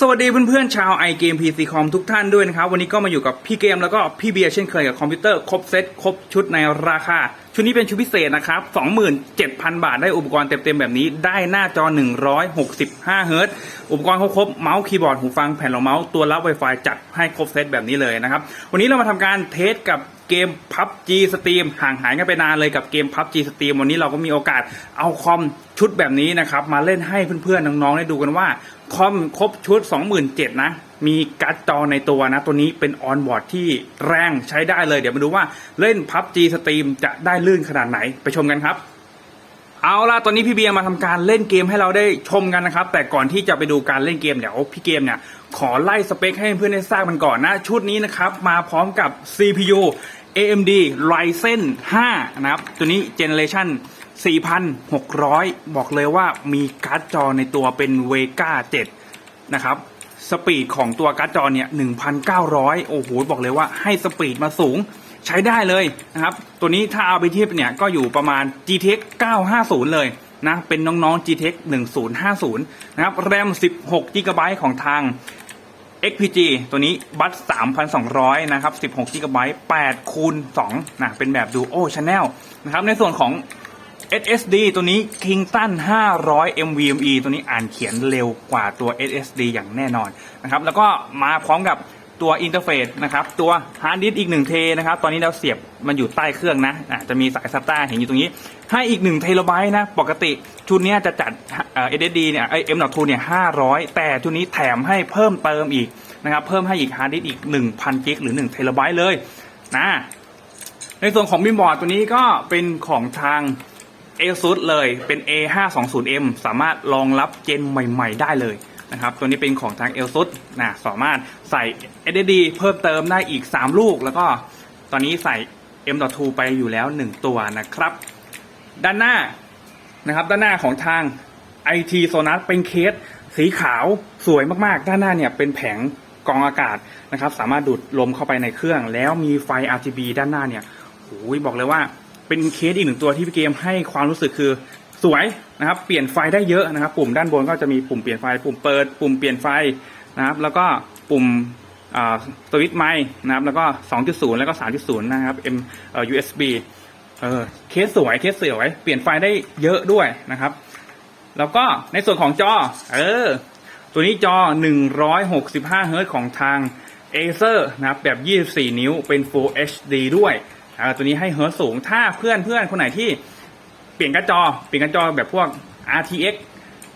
สวัสดีเพื่อนๆชาวไอเกม PC คอมทุกท่านด้วยนะครับ วันนี้ก็มาอยู่กับพี่เกมแล้วก็พี่เบียร์เช่นเคยกับคอมพิวเตอร์ครบเซตครบชุดในราคา ชุดนี้เป็นชุดพิเศษนะครับ 27,000 บาทได้อุปกรณ์เต็มๆแบบนี้ได้หน้าจอ 165เฮิรตซ์อุปกรณ์ครบเมาส์คีย์บอร์ดหูฟังแผ่นรองเมาส์ตัวรับ Wi-Fi จัดให้ครบเซตแบบนี้เลยนะครับ วันนี้เรามาทำการเทสกับ เกม PUBG Steam ห่างหายกันไปนานเลยกับเกม PUBG Steam วันนี้เราก็มีโอกาสเอาคอมชุดแบบนี้นะครับ มาเล่นให้เพื่อนๆ น้องๆ ได้ดูกันว่า คอมครบชุด 27,000นะ มีการ์ดจอในตัวนะ ตัวนี้เป็นออนบอร์ดที่แรงใช้ได้เลย เดี๋ยวมาดูว่าเล่น PUBG Steam จะได้ลื่นขนาดไหนไปชมกันครับเอาล่ะตอนนี้พี่เบียร์มาทำการเล่นเกมให้เราได้ชมกันนะครับ แต่ก่อนที่จะไปดูการเล่นเกมเดี๋ยวพี่เกมเนี่ยขอไล่สเปคให้เพื่อนได้ทราบมันก่อนนะ ชุดนี้นะครับ มาพร้อมกับ CPU AMD Ryzen 5 นะครับ ตัวนี้ Generation 4,600 บอกเลยว่ามีการ์ดจอในตัวเป็น Vega 7 นะครับ สปีดของตัวการ์ดจอเนี่ย 1,900 โอ้โห บอกเลยว่าให้สปีดมาสูงใช้ได้เลยนะครับ ตัวนี้ถ้าเอาไปเทียบเนี่ย ก็อยู่ประมาณ GTX 950 เลยนะ เป็นน้องๆ GTX 1050 นะครับ แรม 16 GB ของทาง XPG ตัวนี้บัต3,200 นะครับ 16 GB 8คูณ2นะเป็นแบบ Duo Channel นะครับ ในส่วนของ SSD ตัวนี้ Kingston 500 MVMe ตัวนี้อ่านเขียนเร็วกว่าตัว SSD อย่างแน่นอนนะครับ แล้วก็มาพร้อมกับ ตัวอินเทอร์เฟซนะครับตัวฮาร์ดดิสก์อีก1เทนะครับตอนนี้เราเสียบมันอยู่ใต้เครื่องนะอะจะมีสาย SATA เห็นอยู่ตรงนี้ ให้อีก1เทราไบต์นะ ปกติชุดนี้จะจัดเอ่อ SSD เนี่ยไอ M.2 เนี่ย500แต่ชุดนี้แถมให้เพิ่มเติมอีกนะครับเพิ่มให้อีกฮาร์ดดิสก์อีก1,000กิกหรือ1เทราไบต์เลยนะในส่วนของบิมบอร์ดตัวนี้ก็เป็นของทาง ASUS เลยเป็น A520M สามารถรองรับเจนใหม่ ๆ ได้เลย นะครับ ตัวนี้เป็นของทาง ASUS นะสามารถใส่ SSD เพิ่มเติมได้อีก 3 ลูก แล้วก็ตอนนี้ใส่ M.2 ไปอยู่แล้ว 1 ตัวนะครับ ด้านหน้านะครับ ด้านหน้าของทาง IT Sonar เป็นเคสสีขาวสวยมากๆ ด้านหน้าเนี่ยเป็นแผงกองอากาศนะครับ สามารถดูดลมเข้าไปในเครื่อง แล้วมีไฟ RGB ด้านหน้าเนี่ยโอ้ยบอกเลยว่าเป็นเคสอีกหนึ่งตัวที่พี่เกมให้ความรู้สึกคือ สวยนะครับ เปลี่ยนไฟได้เยอะนะครับ ปุ่มด้านบนก็จะมีปุ่มเปลี่ยนไฟ ปุ่มเปิด ปุ่มเปลี่ยนไฟนะครับ แล้วก็ปุ่มสวิตช์ไมค์นะครับ แล้วก็ 2.0 แล้วก็ 3.0 นะครับ M เอ่อ USB เออเคสสวยเคสสวย เปลี่ยนไฟได้เยอะด้วยนะครับ แล้วก็ในส่วนของจอ เออ ตัวนี้จอ 165เฮิร์ตของทาง Acer นะครับแบบ 24 นิ้วเป็น Full HD ด้วยออตัวนี้ให้เฮิร์ตสูง ถ้าเพื่อนเพื่อนคนไหนที่ เปลี่ยนกร์ดจอ เปลี่ยนกร์ดจอแบบพวก RTX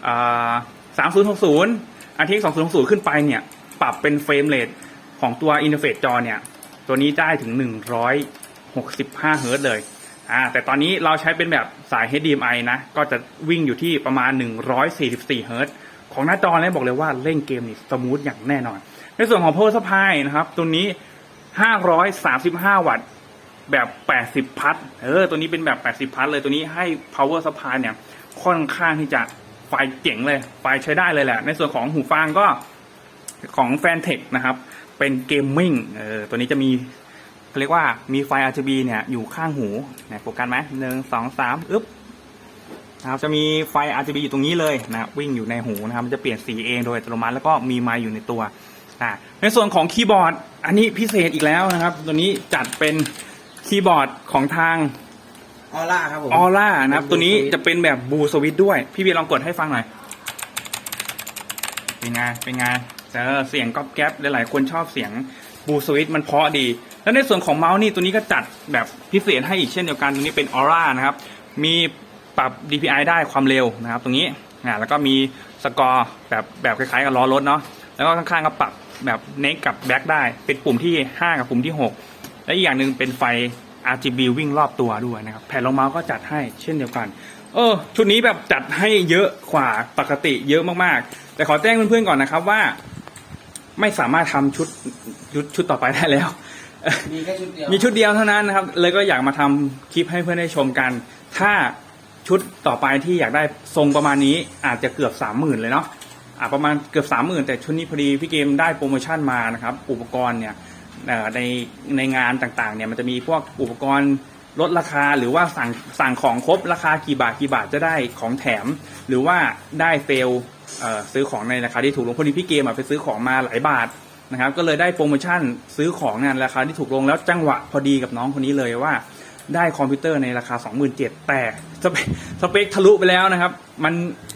อ่า3060 RTX 2060ขึ้นไปเนี่ย ปรับเป็นเฟรมเรทของตัวอินเทอร์เฟซจอเนี่ย ตัวนี้ได้ถึง165เฮิร์ตเลย อ่า แต่ตอนนี้เราใช้เป็นแบบสาย HDMI นะ ก็จะวิ่งอยู่ที่ประมาณ144เฮิร์ตของหน้าจอเนี่ยบอกเลยว่าเล่นเกมนี่สมูทอย่างแน่นอน ในส่วนของ power supply นะครับ ตัวนี้ 535 วัตต์ แบบ 80 พัทเออ ตัวนี้เป็นแบบ 80 พัทเลย ตัวนี้ให้ power supply เนี่ย ค่อนข้างที่จะไฟเจ๋งเลย ไฟใช้ได้เลยแหละ ในส่วนของหูฟังก็ของ f a n t e c h นะครับ เป็นเกมมิ่ง เออ ตัวนี้จะมีเขาเรียกว่ามีไฟ RGB เนี่ยอยู่ข้างหูนะโฟกัสไหมหนึ่งสองสามอึ๊บนะครับจะมีไฟ RGB อยู่ตรงนี้เลยนะวิ่งอยู่ในหูนะครับ มันจะเปลี่ยนสีเองโดยอัตโนมัติแล้วก็มีไมค์อยู่ในตัวอ่าในส่วนของคีย์บอร์ด อันนี้พิเศษอีกแล้วนะครับ ตัวนี้จัดเป็น คีย์บอร์ดของทางออร่าครับผม ออร่านะครับเป็นตัวนี้ Blue Switch จะเป็นแบบบูสวิตด้วย พี่เบียร์ลองกดให้ฟังหน่อย เป็นไงเป็นไงเออเสียงก๊อบแก๊บหลายๆ คนชอบเสียงบูสวิตมันเพราะดี แล้วในส่วนของเมาส์นี่ตัวนี้ก็จัดแบบพิเศษให้อีกเช่นเดียวกัน ตัวนี้เป็นออร่านะครับ มีปรับ DPI ได้ความเร็วนะครับ ตรงนี้นะแล้วก็มีสกอร์แบบแบบคล้ายๆกับล้อรถเนาะ แล้วก็ข้างๆก็ปรับแบบเนกกับแบ็คได้ เป็นปุ่มที่ 5 กับปุ่มที่ 6 และอีกอย่างหนึ่งเป็นไฟ RGB วิ่งรอบตัวด้วยนะครับแผ่นรองเมาส์ก็จัดให้เช่นเดียวกัน เออชุดนี้แบบจัดให้เยอะกว่าปกติเยอะมากๆ แต่ขอแจ้งเพื่อนๆก่อนนะครับว่า ไม่สามารถทำชุดชุดชุดต่อไปได้แล้ว มีแค่ชุดเดียวมีชุดเดียวเท่านั้นนะครับ เลยก็อยากมาทำคลิปให้เพื่อนได้ชมกัน ถ้าชุดต่อไปที่อยากได้ทรงประมาณนี้อาจจะเกือบสามหมื่นเลยเนาะอ่าประมาณเกือบสามหมื่นแต่ชุดนี้พอดีพี่เกมได้โปรโมชั่นมานะครับ อุปกรณ์เนี่ยเอ่อ ในในงานต่างๆเนี่ยมันจะมีพวกอุปกรณ์ลดราคาหรือว่าสั่งสั่งของครบราคากี่บาทกี่บาทจะได้ของแถม หรือว่าได้เซลซื้อของในราคาที่ถูกลงพอดีพี่เกมไปซื้อของมาหลายบาทนะครับก็เลยได้โปรโมชั่นซื้อของเนี่ยราคาที่ถูกลงแล้วจังหวะพอดีกับน้องคนนี้เลยว่า ได้คอมพิวเตอร์ในราคา 27,000แต่สเปคสเปคทะลุไปแล้วนะครับ มัน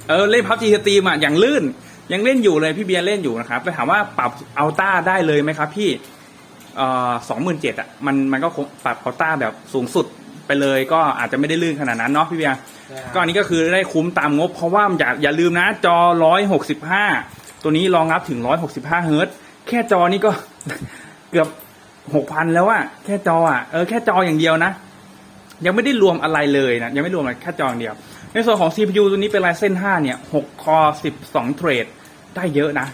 เออเล่นพับจีสตรีมอะอย่างลื่น ยังเล่นอยู่เลยพี่เบียร์เล่นอยู่นะครับไปถามว่าปรับอัลต้าได้เลยไหมครับพี่ สองหมื่นเจ็ดอะมันมันก็คงปรับอัลต้าแบบสูงสุดไปเลยก็อาจจะไม่ได้ลื่นขนาดนั้นเนาะพี่เบียร์ใช่ครับก็อันนี้ก็คือได้คุ้มตามงบ เพราะว่าอย่าอย่าลืมนะ จอ165ตัวนี้รองรับถึง165เฮิร์ตซ์แค่จอนี้ก็เกือบ6,000แล้วอะแค่จออะเออแค่จออย่างเดียวนะ ยังไม่ได้รวมอะไรเลยนะ ยังไม่รวมอะไรแค่จออย่างเดียว ในส่วนของ CPU ตัวนี้เป็น Ryzen 5เนี่ย6คอ12 เทรด ได้เยอะนะ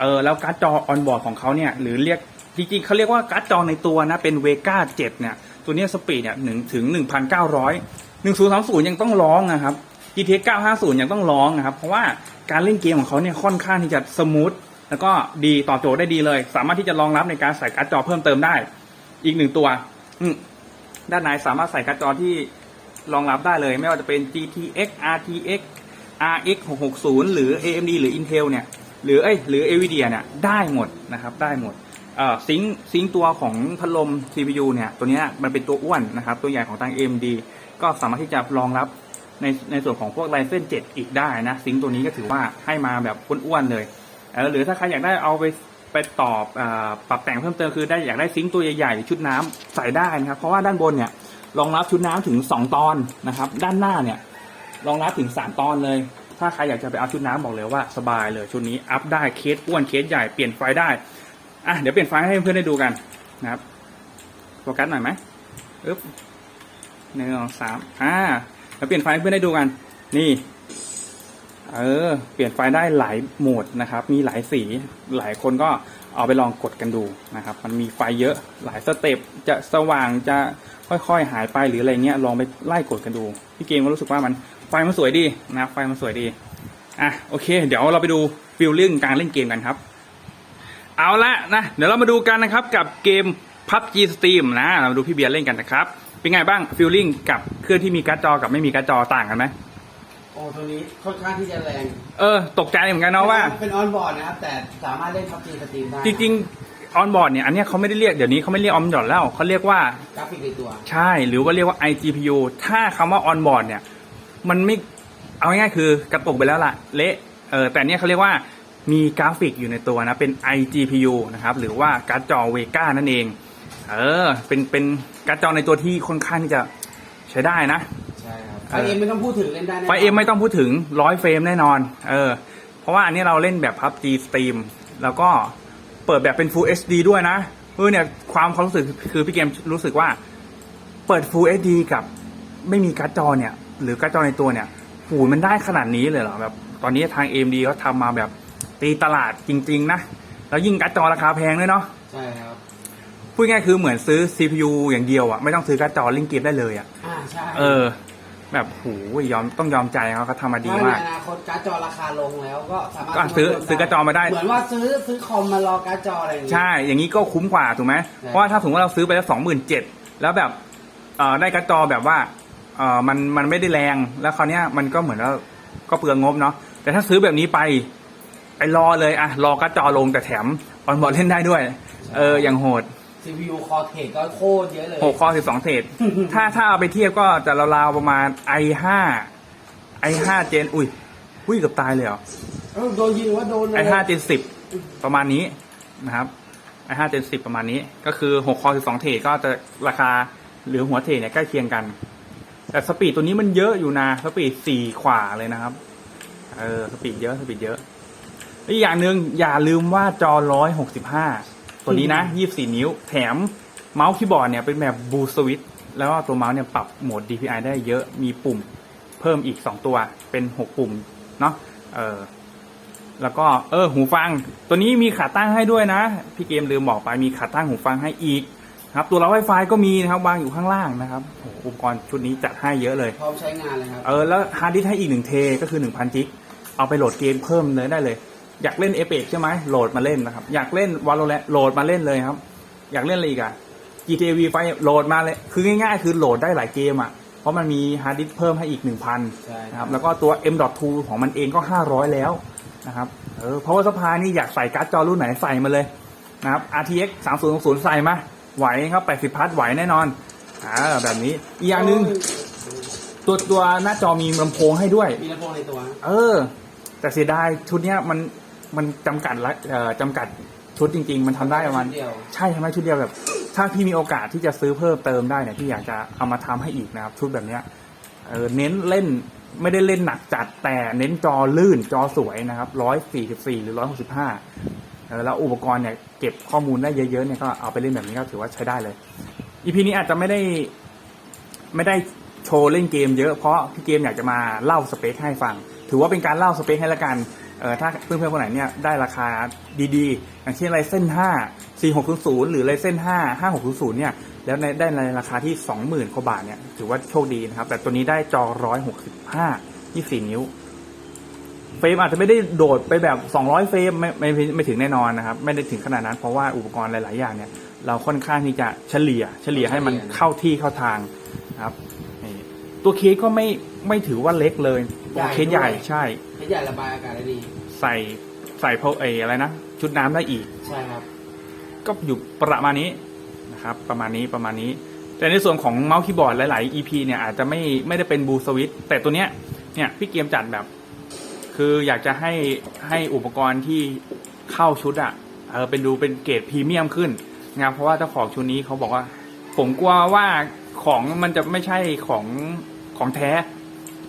เออ แล้วการ์ดจอออนบอร์ดของเขาเนี่ย หรือเรียก จริงๆเขาเรียกว่าการ์ดจอในตัวนะเป็น Vega 7เจ็ดเนี่ยตัวนี้สปีดเนี่ยหนึ่งถึง1,900 1030ยังต้องร้องนะครับ GTX 950 ยังต้องร้องนะครับ เพราะว่าการเล่นเกมของเขาเนี่ยค่อนข้างที่จะสมูทแล้วก็ดีต่อบโจทย์ได้ดีเลย สามารถที่จะรองรับในการใส่การ์ดจอเพิ่มเติมได้ อีกหนึ่งตัวด้านในสามารถใส่การ์ดจอที่รองรับได้เลย ไม่ว่าจะเป็น GTX RTX RX 660หรือ AMD หรือ Intel เนี่ย หรือเอ้ยหรือ NVIDIA เนี่ยได้หมดนะครับ ได้หมด ซิงซิงตัวของพัดลม CPU เนี่ยตัวนี้มันเป็นตัวอ้วนนะครับตัวใหญ่ของทาง AMD ก็สามารถที่จะรองรับในในส่วนของพวก Ryzen 7อีกได้นะซิงตัวนี้ก็ถือว่าให้มาแบบอ้วนๆเลยเออหรือถ้าใครอยากได้เอาไปไปตอบอปรับแต่งเพิ่มเติมคือได้อยากได้ซิงตัวใหญ่ๆชุดน้ำใส่ได้นะครับ เพราะว่าด้านบนเนี่ยรองรับชุดน้ำถึง 2 ตอนนะครับ ด้านหน้าเนี่ยรองรับถึง 3 ตอนเลย ถ้าใครอยากจะไปเอาชุดน้ำบอกเลยว่าสบายเลยชุดนี้อัพได้เคสอ้วนเคสใหญ่เปลี่ยนไฟได้ อะเดี๋ยวเปลี่ยนไฟให้เพื่อนได้ดูกันนะครับโฟกัสหน่อยไหมอึ๊บหนึ่งสองสามอ่าเดี๋ยวเปลี่ยนไฟให้เพื่อนได้ดูกัน นี่ เออ เปลี่ยนไฟได้หลายโหมดนะครับ มีหลายสีหลายคนก็เอาไปลองกดกันดูนะครับ มันมีไฟเยอะหลายสเต็ปจะสว่างจะค่อยๆหายไปหรืออะไรเงี้ยลองไปไล่กดกันดู พี่เกมก็รู้สึกว่ามันไฟมันสวยดีนะไฟมันสวยดีอะโอเค เดี๋ยวเราไปดูฟิลลิ่งการเล่นเกมกันครับ เอาละนะ เดี๋ยวเรามาดูกันนะครับกับเกม PUBG Steam นะ เรามาดูพี่เบียร์เล่นกันนะครับ เป็นไงบ้างฟิลลิ่งกับเครื่องที่มีการ์ดจอกับไม่มีการ์ดจอต่างกันไหมโอ้ตัวนี้ค่อนข้างที่จะแรงเออ ตกใจเหมือนกันเนาะว่า เป็นออนบอร์ดนะครับ แต่สามารถเล่นพับจีสตรีมได้จริงๆออนบอร์ดเนี่ยอันเนี้ยเขาไม่ได้เรียกเดี๋ยวนี้เขาไม่เรียกออนบอร์ดแล้วเขาเรียกว่ากราฟิกในตัว ใช่ หรือว่าเรียกว่า iGPU ถ้าคำว่าออนบอร์ดเนี่ย มันไม่เอาง่ายๆคือกระตุกไปแล้วล่ะ เละเออแต่เนี้ยเขาเรียกว่า มีกราฟิกอยู่ในตัวนะ เป็น iGPU นะครับ หรือว่าการ์ดจอเวก้านั่นเอง เออ เป็น เป็นการ์ดจอในตัวที่ค่อนข้างที่จะใช้ได้นะ ใช่ครับเอไฟอเอ็มไม่ต้องพูดถึงเล่นได้แน่นนไฟเอ็มไม่ต้องพูดถึงร้อยเฟรมแน่นอน เออ เพราะว่าอันนี้เราเล่นแบบ PUBG Steam แล้วก็เปิดแบบเป็น Full HD ด้วยนะเออเนี่ยความความรู้สึกคือพี่เกมรู้สึกว่า เปิด Full HD กับไม่มีการ์ดจอเนี่ย หรือการ์ดจอในตัวเนี่ยหูยมันได้ขนาดนี้เลยเหรอแบบตอนนี้ทาง AMD เขาทำมาแบบ ตีตลาดจริง ๆ นะ แล้วยิ่งการ์ดจอราคาแพงด้วยเนาะใช่ครับพูดง่ายๆคือเหมือนซื้อ CPU อย่างเดียวอะไม่ต้องซื้อการ์ดจอเล่นเกมได้เลยอะอ่าใช่เออ แบบหูยยอมต้องยอมใจเขาเขาทำมาดีถ้าในมาก อนาคตการ์ดจอราคาลงแล้วก็สามารถก็ซื้อซื้อการ์ดจอมาได้ เหมือนว่าซื้อซื้อคอมมารอการ์ดจออะไรอย่างเงี้ย ใช่ อย่างนี้ก็คุ้มกว่าถูกไหม เพราะว่าถ้าสมมติว่าเราซื้อไปแล้วสองหมื่นเจ็ดแล้วแบบเอ่อได้การ์ดจอแบบว่าเอ่อมันมันไม่ได้แรง แล้วคราวเนี้ยมันก็เหมือนว่าก็เปลืองงบเนาะ แต่ถ้าซื้อแบบนี้ไป ไปรอเลยอะรอการ์ดจอลงแต่แถมออนบอร์ดเล่นได้ด้วย เอออย่างโหด CPU คอเทคก็โคตรเยอะเลย หกคอสิบสองเทรด ถ้าถ้าเอาไปเทียบก็จะราวๆประมาณ i ห้า i ห้าเจน อุ้ย อุ้ยเกือบตายเลยเหรอ เออโดนยิงว่าโดนเลยไอห้าเจนสิบประมาณนี้นะครับไอห้าเจนสิบประมาณนี้ ก็คือหกคอสิบสองเทรดก็จะราคาหรือหัวเทรดเนี่ยใกล้เคียงกัน แต่สปีดตัวนี้มันเยอะอยู่นะ สปีดสี่ขวาเลยนะครับ เออ สปีดเยอะ สปีดเยอะและ อีกอย่างหนึ่งอย่าลืมว่าจอร้อยหกสิบห้าตัวนี้นะยี่สี่นิ้ว แถมเมาส์คีย์บอร์ดเนี่ยเป็นแบบบูสวิตแล้วก็ตัวเมาส์เนี่ยปรับโหมด DPI ได้เยอะมีปุ่มเพิ่มอีกสองตัวเป็นหกปุ่มเนาะเออแล้วก็เออหูฟัง ตัวนี้มีขาตั้งให้ด้วยนะ พี่เกมลืมบอกไปมีขาตั้งหูฟังให้อีกครับตัวเราไวไฟก็มีนะครับวางอยู่ข้างล่างนะครับโอ้โหอุปกรณ์ชุดนี้จัดให้เยอะเลยพร้อมใช้งานเลยครับเออแล้วฮาร์ดดิสก์ให้อีกหนึ่งเทก็คือหนึ่งพันจิกเอาไปโหลดเกมเพิ่มเลยได้เลย อยากเล่นเอเปกใช่ไหมโหลดมาเล่นนะครับ อยากเล่นวาโลแรนโหลดมาเล่นเลยครับ อยากเล่นอะไรอีกอะ GTA V ไฟโหลดมาเลยคือง่ายๆ คือโหลดได้หลายเกมอะ เพราะมันมีฮาร์ดดิสก์เพิ่มให้อีก 1,000ใช่นะครับแล้วก็ตัว M.2 ของมันเองก็ 500 แล้วนะครับเออเพราะว่าสภานี่อยากใส่การ์ดจอรุ่นไหนใส่มาเลยนะครับ RTX 3060 ใส่มาไหวครับ 80 พัทไหวแน่นอนอ่าแบบนี้อีกอย่างหนึ่งตัวตัวหน้าจอมีลำโพงให้ด้วย มีลำโพงในตัว เออ แต่เสียดายชุดเนี้ยมัน มันจำกัดละเอ่อจำกัดชุดจริง ๆ มันทำได้ประมาณ เดียวใช่ทำได้ชุดเดียวแบบ ถ้าพี่มีโอกาสที่จะซื้อเพิ่มเติมได้เนี่ยพี่อยากจะเอามาทำให้อีกนะครับ ชุดแบบเนี้ยเออเน้นเล่นไม่ได้เล่นหนักจัดแต่เน้นจอลื่นจอสวยนะครับร้อยสี่สิบสี่หรือร้อยหกสิบห้าแล้วอุปกรณ์เนี่ยเก็บข้อมูลได้เยอะๆเนี่ยก็เอาไปเล่นแบบนี้ก็ถือว่าใช้ได้เลยอีพีนี้อาจจะไม่ได้ ไม่ได้โชว์เล่นเกมเยอะเพราะพี่เกมอยากจะมาเล่าสเปคให้ฟัง ถือว่าเป็นการเล่าสเปคให้ละกัน เออถ้าเพื่อนๆคนไหนเนี่ยได้ราคาดีๆ อย่างเช่นไรเส้น 5 4600 หรือไรเส้น 5 5600 เนี่ย แล้วในได้ในราคาที่ 20,000กว่าบาทเนี่ย ถือว่าโชคดีนะครับ แต่ตัวนี้ได้จอ 165 24 นิ้ว เฟรมอาจจะไม่ได้โดดไปแบบ 200 เฟรมไม่ไม่ไม่ไม่ถึงแน่นอนนะครับ ไม่ได้ถึงขนาดนั้น เพราะว่าอุปกรณ์หลาย ๆ อย่างเนี่ย เราค่อนข้างที่จะเฉลี่ย เฉลี่ยให้มันเข้าที่เข้าทางนะครับ ตัวเคสก็ไม่ไม่ถือว่าเล็กเลยตัวเคสใหญ่ใช่ ให้ใหญ่ระบายอากาศได้ดี ใส่ใส่เพาไออะไรนะชุดน้ำได้อีก ใช่ครับ ก็อยู่ประมาณนี้นะครับ ประมาณนี้ประมาณนี้ แต่ในส่วนของเมาส์คีย์บอร์ดหลาย ๆ EP เนี่ยอาจจะไม่ไม่ได้เป็นบูสวิตแต่ตัวเนี้ยเนี่ยพี่เกมจัดแบบ คืออยากจะให้ให้อุปกรณ์ที่เข้าชุดอะเออเป็นดูเป็นเกรดพรีเมียมขึ้นนะครับเพราะว่าเจ้าของชุดนี้เขาบอกว่า ผมกลัวว่าของมันจะไม่ใช่ของของแท้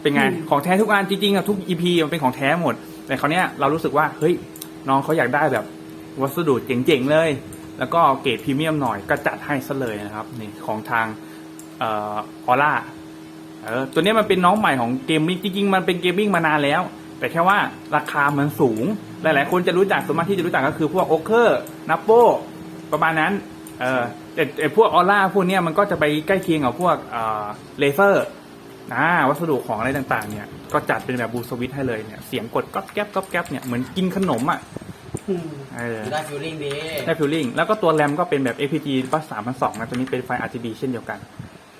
เป็นไงอืมของแท้ทุกอันจริงๆอะทุก EP มันเป็นของแท้หมด แต่คราวเนี้ยเรารู้สึกว่าเฮ้ยน้องเขาอยากได้แบบวัสดุเจ๋งๆเลย แล้วก็เกรดพรีเมียมหน่อยก็จัดให้ซะเลยนะครับนี่ของทางเออร่าเออตัวเนี้ยมันเป็นน้องใหม่ของเกมมิ่งจริงๆมันเป็นเกมมิ่งมานานแล้ว แต่แค่ว่าราคามันสูง หลายๆ คนจะรู้จักสวนมากที่จะรู้จักก็คือพวกโอเคอร์นัปโปประมาณนั้นเออแต่แต่พวกออร่าพวกเนี้ยมันก็จะไปใกล้เคียงกับพวกเออเลเซอร์ นะวัสดุของอะไรต่างๆ เนี่ยก็จัดเป็นแบบบูสวิตให้เลยเนี่ยเสียงกดก๊อบแก๊บก๊อบแก๊บเนี่ยเหมือนกินขนมอะเออได้ฟิลลิ่งดีได้ฟิลลิ่งแล้วก็ตัวแรมก็เป็นแบบ APG บัส3,200นะตัวนี้เป็นไฟ RGB เช่นเดียวกัน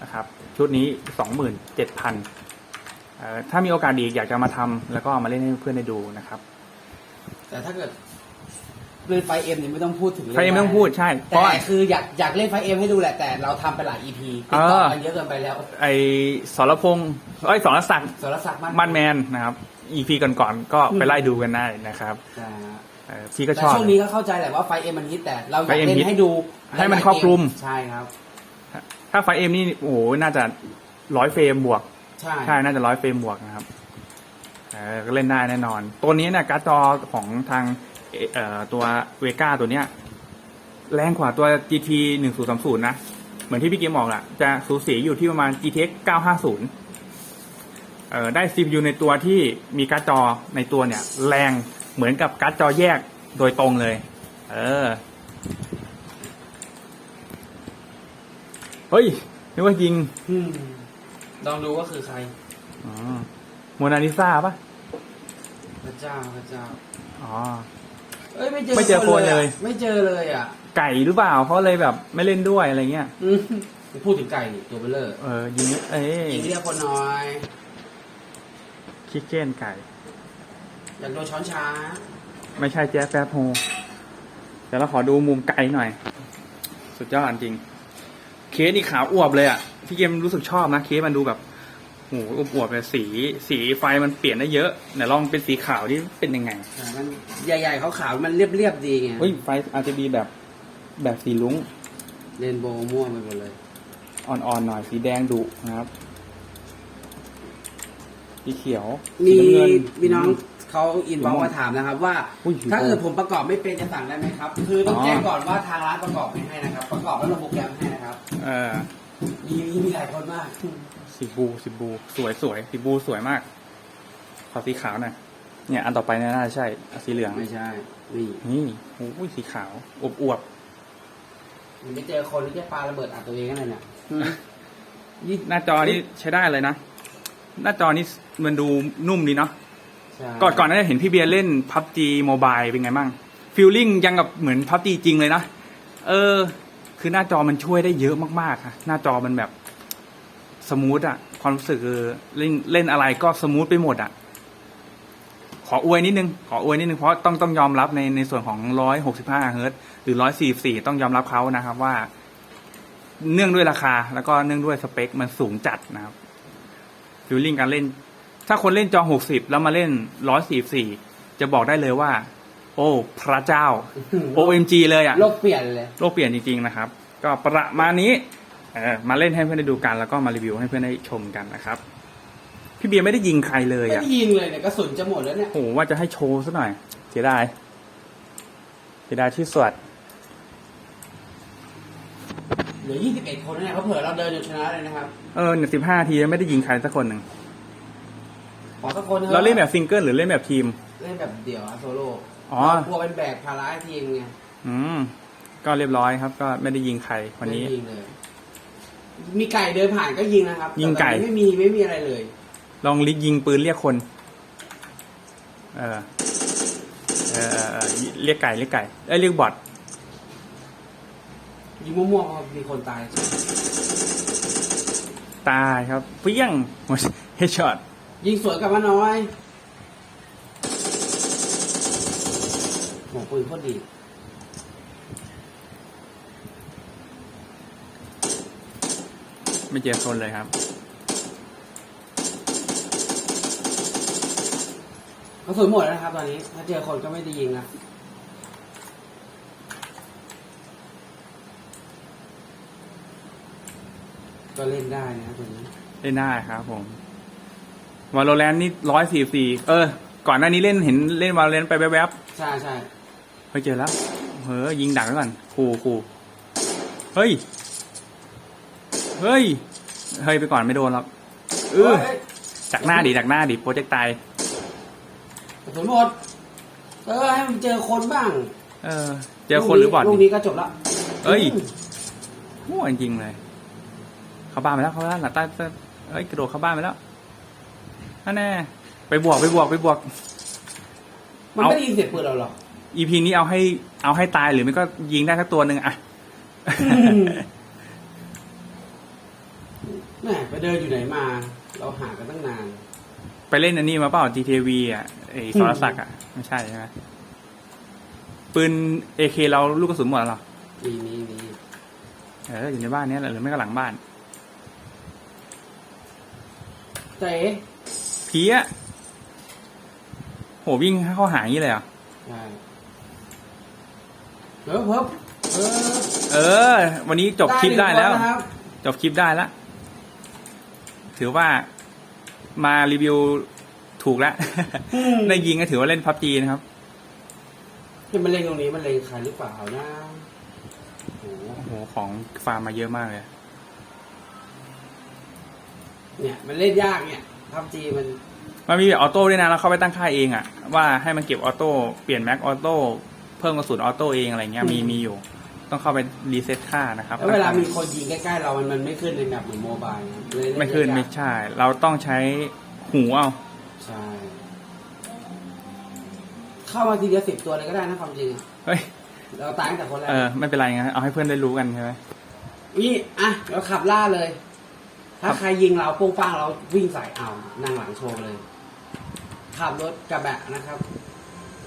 นะครับ ชุดนี้27,000เอ่อถ้ามีโอกาสอีกอยากจะมาทำแล้วก็เอามาเล่นให้เพื่อนได้ดูนะครับ แต่ถ้าเกิด เล่นไฟเอ็มเนี่ยไม่ต้องพูดถึงเลยไฟไม่ต้องพูดใช่เพแต่ราะว่าคืออยากอยากเล่นไฟเอ็มให้ดูแหละแต่เราทำไปหลาย EP ติดต่อกันเยอะเกินไปแล้ว ไอสรพงษ์ไอยสรศักดิ์สรศักดิ์มันแมนนะครับ EP ก่อนๆก็ไปไล่ดูกันได้นะครับใช่ฮะเอ่อพี่ก็แต่ชอบช่วงนี้ก็เข้าใจแหละว่าไฟเอ็มมันฮิตแต่เราอยากไฟเอ็มเล่ฮิตนให้ดูให้มันครอบคลุมใช่ครับ ถ้าไฟเอ็มนี่โอ้โหน่าจะร้อยเฟรมบวก ใช่ใช่น่าจะร้อยเฟรมบวกนะครับเออก็เล่นได้แน่นอน ตัวนี้เนี่ยการ์ดจอของทางเอ่อเอ่อ ตัวเวกาตัวเนี้ย แรงกว่าตัว GT 1030 นะ เหมือนที่พี่เกมบอกอะจะสูสีอยู่ที่ประมาณ GTX 950เอ่อได้ CPU ในตัวที่มีการ์ดจอในตัวเนี่ย แรงเหมือนกับการ์ดจอแยกโดยตรงเลย เออ เฮ้ยนึกว่ายิงอืมลองดูว่าคือใคร อ๋อโมนาลิซาปะพระเจ้าพระเจ้า อ๋อ เอ้ยไม่เจอไม่เจอคนเลยอะไม่เจอเลยอะ ไก่หรือเปล่าเขาเลยแบบไม่เล่นด้วยอะไรเงี้ยอืมพูดถึงไก่นี่ตัวเบลเลอร์เออยิงเอ้ยยิงเรียกคนน้อยคิกเก้นไก่ อยากโดนช้อนช้า ไม่ใช่แจ๊สแฟบโฮเดี๋ยวเราขอดูมุมไกลหน่อย สุดยอดจริง เคสนี่ขาวอวบเลยอะ พี่เกมรู้สึกชอบนะ เคสมันดูแบบ โหอวบอวบเลยสี สีไฟมันเปลี่ยนได้เยอะเดี๋ยวลองเป็นสีขาวนี่เป็นยังไงแต่มันใหญ่ๆขาวๆมันเรียบๆดีไงเฮ้ยไฟอาจจะมีแบบแบบสีลุ้งเรนโบว์ม่วงไปหมดเลย อ่อนๆหน่อยสีแดงดุนะครับสีเขียวมีสีน้ำเงินมีน้องเขาอินบ็อกซ์มาถามนะครับ ว่าอุ้ย ถ้าเกิดผมประกอบไม่เป็นจะสั่งได้ไหมครับ คือต้องแจ้งก่อนว่าทางร้านประกอบไม่ให้นะครับ ประกอบแล้วลงโปรแกรมให้นะครับ เออ มีมีมีหลายคนมาก สีบูสีบู สวยสวยสีบูสวยมาก ขอสีขาวหน่อยเนี่ย อันต่อไปเนี่ยน่าจะใช่อะสีเหลืองไม่ใช่ นี่นี่โอ้ยสีขาวอวบอวบมันไม่เจอคนที่จะปาระเบิดอัดตัวเองกันเลยเนี่ยยี่หน้าจอนี่ใช้ได้เลยนะ หน้าจอนี่มันดูนุ่มดีเนาะใช่ก่อนก่อนหนาจะเห็นพี่เบียร์เล่นพับจีโมบายเป็นไงบ้างฟิลลิ่งยังกับเหมือนพับจีจริงเลยนะ เออ คือหน้าจอมันช่วยได้เยอะมากๆค่ะหน้าจอมันแบบสมูทอะความรู้สึกคือเล่นเล่นอะไรก็สมูทไปหมดอะขออวยนิดนึง ขออวยนิดนึงเพราะต้องต้องยอมรับในในส่วนของร้อยหกสิบห้าเฮิร์ตหรือร้อยสี่สี่ต้องยอมรับเขานะครับว่า เนื่องด้วยราคา แล้วก็เนื่องด้วยสเปคมันสูงจัดนะครับฟิลลิ่งการเล่น ถ้าคนเล่นจอหกสิบแล้วมาเล่นร้อยสี่สี่จะบอกได้เลยว่า โอ้ พระเจ้า OMG เลยอะโลกเปลี่ยนเลยโลกเปลี่ยนจริงๆนะครับ ก็ประมาณนี้เออมาเล่นให้เพื่อนได้ดูกันแล้วก็มารีวิวให้เพื่อนได้ชมกันนะครับ พี่เบียร์ไม่ได้ยิงใครเลยไม่อะได้ยิงเลยเนี่ยกระสุนจะหมดแล้วเนี่ย โอ้โหว่าจะให้โชว์ซะหน่อย เสียดายเสียดายที่สวดเหลือ 21 คนแล้วเนี่ยเพราะเผื่อเราเดินจนชนะเลยนะครับ เออเนี่ยสิบห้าทีไม่ได้ยิงใครสักคนหนึ่งขอสักคนถอะเราเล่นแบบซิงเกิลหรือเล่นแบบทีม เล่นแบบเดี่ยวอะโซโล่ อ๋อกลัวเป็นแบกภาระให้ทีมไงอืม ก็เรียบร้อยครับ ก็ไม่ได้ยิงใครวันนี้ ไม่ยิงเลยมีไก่เดินผ่านก็ยิงนะครับยิงไก่ แต่ตอนนี้ไม่มีไม่มีอะไรเลย ลองลิยิงปืนเรียกคน เออเออเออเออเรียกไก่เรียกไก่เอ้ยเรียกบอทยิงมั่วๆพอมีคนตายตายครับเปี้ยงเฮดช็อตยิงสวนกลับมาน้อยโห ปืนโคตรดีไม่เจอคนเลยครับกระสุนหมดแล้วนะครับ ตอนนี้ ถ้าเจอคนก็ไม่ได้ยิงนะก็เล่นได้นะตัวนี้ เล่นได้ครับผมวาโลแรนนี่ร้อยสี่สี่เออ ก่อนหน้านี้เล่นเห็นเล่นวาโลแรนไปแวบใช่ใช่ๆเฮ้ยเจอแล้วเฮ้ยยิงดักไว้ก่อนคูคูเฮ้ย เฮ้ย เฮ้ยไปก่อนไม่โดนหรอกเออเฮ้ยจากหน้าดิจากหน้าดิโปรเจกต์ตายกระสุนหมด เออให้มันเจอคนบ้าง เออ เจอคนหรือบอดลูกดินี้ก็จบละเอ้ยโง่จริงๆเลย เข้าบ้านไปแล้วเข้าบ้านหลังใต้ใต้เอ้ยกระโดดเข้าบ้านไปแล้วนั่นแน่ไปบวกไปบวกไปบวกมันเอาไม่ได้ยินเสียงปืนเราหรอก อีพีนี้เอาให้เอาให้ตายหรือไม่ก็ยิงได้สักตัวหนึ่งอะแหม่ไปเดินอยู่ไหนมา เราหากันตั้งนาน ไปเล่นอันนี้มาเปล่า GTV อะไอสรศักดิ์อะ ไม่ใช่ใช่ไหมปืน AK เราลูกกระสุนหมดแล้วเหรอมีมีมีเอออยู่ในบ้านเนี้ยแหละหรือไม่ก็หลังบ้านเต๋เพี้ยโหวิ่งเข้าหาอย่างนี้เลยเหรอะใช่ เพิ่มเพิ่มเออเออ วันนี้จบคลิปได้แล้วหนึ่งคนนะครับ จบคลิปได้แล้ว ถือว่ามารีวิวถูกแล้วได้ยิงก็ถือว่าเล่นพับจีนะครับ ที่มันเล็งตรงนี้มันเล็งใครหรือเปล่านะโอ้โหโอ้โห ของฟาร์มมาเยอะมากเลย เนี่ยมันเล่นยากเนี่ยพับจีมันมันมีแบบออโต้ด้วยนะเราเข้าไปตั้งค่าเองอะว่าให้มันเก็บออโต้ เปลี่ยนแม็กออโต้ เพิ่มกระสุนออโต้เองอะไรเงี้ยมีมีอยู่ ต้องเข้าไปรีเซ็ตค่านะครับแล้วเวลามีคนยิงใกล้ๆเรามันมันไม่ขึ้นในแบบเหมือนโมบายนะเลยเล่ไม่ขึ้นยากไม่ใช่ เราต้องใช้หูเอาใช่เข้ามาทีเดียวสิบตัวเลยก็ได้นะความจริงอะเฮ้ยเราตายตั้งแต่คนแรกเออไม่เป็นไรงั้นเอาให้เพื่อนได้รู้กันใช่ไหมนี่อะเราขับล่าเลย ถ้าครับใครยิงเราโป้งป้างเราวิ่งใส่เอานั่งหลังโชว์เลยขับรถกระบะนะครับ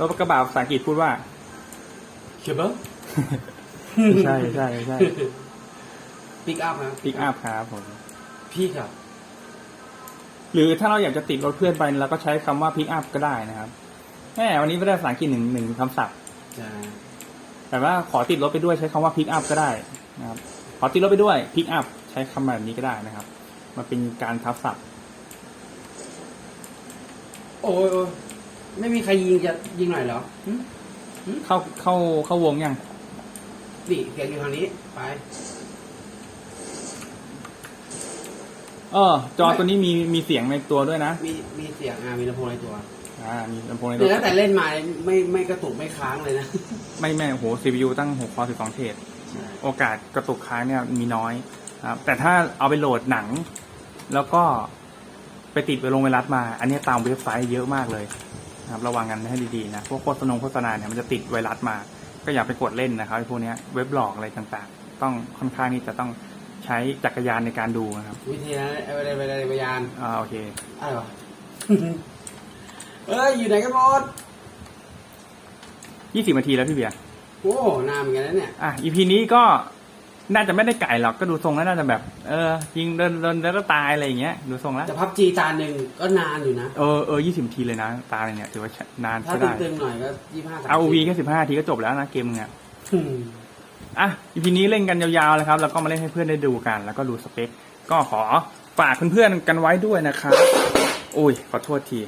รถกระบะภาษาอังกฤษพูดว่า เชียร์เบิ้งไม่ใช่ไม่ใช่ไม่ใช่ปิกอัพนะปิกอัพครับผม พี่ครับ หรือถ้าเราอยากจะติดรถเพื่อนไปเราก็ใช้คำว่าพิกอัพก็ได้นะครับแหมวันนี้ไม่ได้ภาษาอังกฤษหนึ่งหนึ่งคำศัพท์ใช่แต่ว่าขอติดรถไปด้วยใช้คำว่าพิกอัพก็ได้นะครับ ขอติดรถไปด้วยพิกอัพใช้คำแบบนี้ก็ได้นะครับ มันเป็นการทับศัพท์ โอ้ยโอ้ยไม่มีใครยิงจะยิงหน่อยเหรอหึ เข้าเข้าเข้าวงยังนี่เสียงอยู่ทางนี้ ไป เออ จอตัวนี้มีมีเสียงในตัวด้วยนะมีมีเสียงอะมีลำโพงในตัวอ่ามีลำโพงในตัเนี่ยวตั้งแต่เล่นมาไม่ไม่กระตุกไม่ค้างเลยนะไม่แม่โห CPU ตั้งหกคอสิบสองเทรดโอกาสกระตุกค้างเนี่ยมีน้อยนะครับแต่ถ้าเอาไปโหลดหนัง แล้วก็ไปติดไปลงไวรัสมา อันนี้ตามเว็บไซต์เยอะมากเลย นะครับระวังกันให้ดีๆนะพวกโฆษณาโฆษณาเนี่ยมันจะติดไวรัสมา ก็อย่าไปกดเล่นนะครับไอ้พวกเนี้ยเว็บหลอกอะไรต่างต้องค่อนข้างที่จะต้องใช้จักรยานในการดูนะครับวิธีนั้นเอาไปเลยไปเลยพยานอ่าโอเคอะไรวะ เอ้ยอยู่ไหนกันหมดยี่สิบนาทีแล้วพี่เบียร์โอ้นานเหมือนกันนะเนี่ยอะอีพีนี้ก็ น่าจะไม่ได้ไก่หรอกก็ดูทรงแล้วน่าจะแบบ เออ ยิงเดินเดินแล้วก็ตายอะไรอย่างเงี้ยดูทรงแล้วแต่พับจีตาหนึ่งก็นานอยู่นะ เออเออยี่สิบนาทีเลยนะตาเลยเนี่ยถือว่านานถ้าใช่ได้ตึงๆหน่อยก็ยี่ห้าสามเอาวีแค่สิบห้าทีก็จบแล้วนะเกมเนี่ยอืมอะอีพีนี้เล่นกันยาวๆเลยครับแล้วก็มาเล่นให้เพื่อนได้ดูกัน แล้วก็ดูสเปคก็ขอฝากเพื่อนๆกันไว้ด้วยนะครับโอ้ยขอโทษที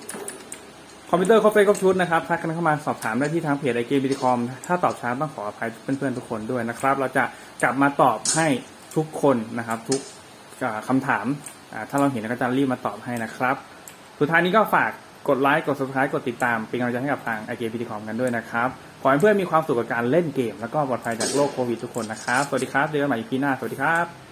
คอมพิวเตอร์คอฟเฟ่ครบชุดนะครับทักกันเข้ามาสอบถามได้ที่ทางเพจไอเกมบิทคอมถ้าตอบช้าต้องขออภัยเพื่อนๆทุกคนด้วยนะครับ เราจะกลับมาตอบให้ทุกคนนะครับ ทุกอ่าคำถามถ้าเราเห็นก็จะรีบมาตอบให้นะครับ สุดท้ายนี้ก็ฝากกดไลค์กด subscribe กดติดตามเป็นกำลังใจให้กับทางไอเกมพิธีคอมกันด้วยนะครับ ขอให้เพื่อนมีความสุขกับการเล่นเกม แล้วก็ปลอดภัยจากโรคโควิดทุกคนนะครับสวัสดีครับเจอกันใหม่อีพีหน้าสวัสดีครับ